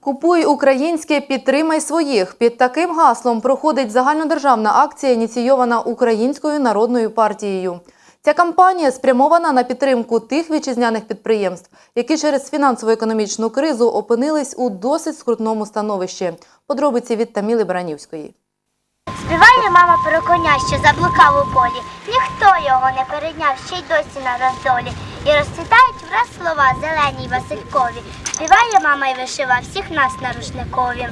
Купуй українське, підтримай своїх. Під таким гаслом проходить загальнодержавна акція, ініційована Українською народною партією. Ця кампанія спрямована на підтримку тих вітчизняних підприємств, які через фінансово-економічну кризу опинились у досить скрутному становищі. Подробиці від Таміли Баранівської. Співає мама про коня, що заблукав у полі. Ніхто його не перейняв, ще й досі на роздолі. І розцвітають враз слова зелені й Василькові. Співає мама і вишива всіх нас на рушникові.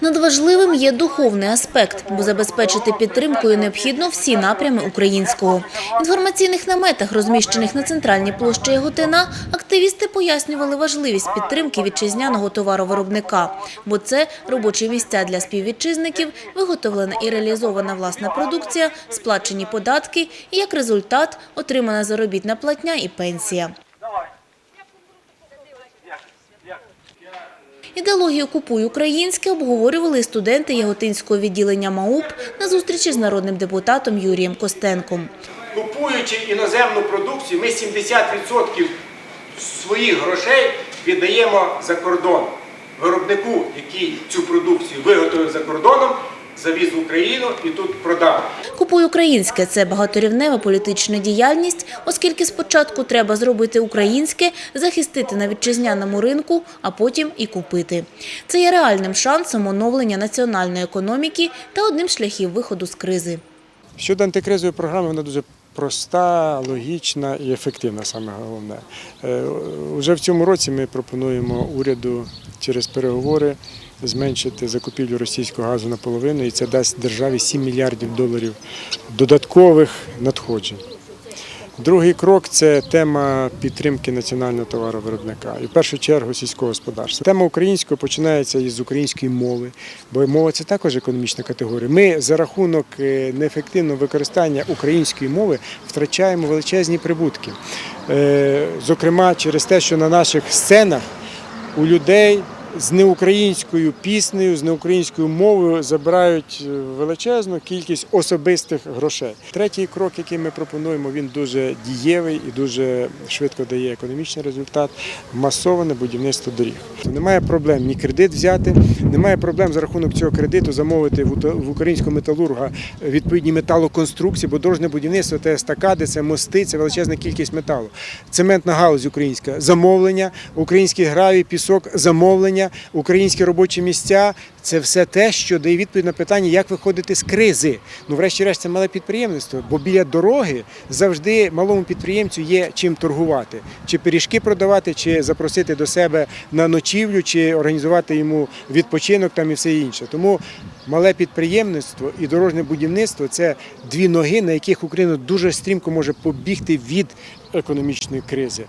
Надважливим є духовний аспект, бо забезпечити підтримкою необхідно всі напрями українського. Інформаційних наметах, розміщених на центральній площі Яготина, активісти пояснювали важливість підтримки вітчизняного товаровиробника, бо це робочі місця для співвітчизників, виготовлена і реалізована власна продукція, сплачені податки і, як результат, отримана заробітна платня і пенсія. Ідеологію «Купуй українське» обговорювали студенти Яготинського відділення МАУП на зустрічі з народним депутатом Юрієм Костенком. Купуючи іноземну продукцію, ми 70% своїх грошей віддаємо за кордон. Виробнику, який цю продукцію виготовив за кордоном, завіз в Україну і тут продав. «Купуй українське» – це багаторівнева політична діяльність, оскільки спочатку треба зробити українське, захистити на вітчизняному ринку, а потім і купити. Це є реальним шансом оновлення національної економіки та одним шляхів виходу з кризи. Щодо антикризової програми, вона дуже проста, логічна і ефективна, саме головне. Е, Уже в цьому році ми пропонуємо уряду через переговори зменшити закупівлю російського газу наполовину, і це дасть державі 7 мільярдів доларів додаткових надходжень. Другий крок це тема підтримки національного товаровиробника і в першу чергу сільського господарства. Тема українського починається із української мови, бо мова це також економічна категорія. Ми за рахунок е, неефективного використання української мови втрачаємо величезні прибутки. Е, Зокрема, через те, що на наших сценах у людей з неукраїнською піснею, з неукраїнською мовою забирають е, величезну кількість особистих грошей. Третій крок, який ми пропонуємо, він дуже дієвий і дуже швидко дає економічний результат масоване будівництво доріг. Немає проблем ні кредит взяти, немає проблем за рахунок цього кредиту замовити в українського металурга відповідні металоконструкції, бо дорожнє будівництво це естакади, це мости, це величезна кількість металу. Цементна галузь українська замовлення, український гравій, пісок, замовлення, українські робочі місця. Це все те, що дає відповідь на питання, як виходити з кризи. Ну, врешті-решт, це мале підприємництво, бо біля дороги завжди малому підприємцю є чим торгувати, чи пиріжки продавати, чи запросити до себе на ночівлю, чи організувати йому відпочинок там і все інше. Тому мале підприємництво і дорожнє будівництво це дві ноги, на яких Україна дуже стрімко може побігти від економічної кризи.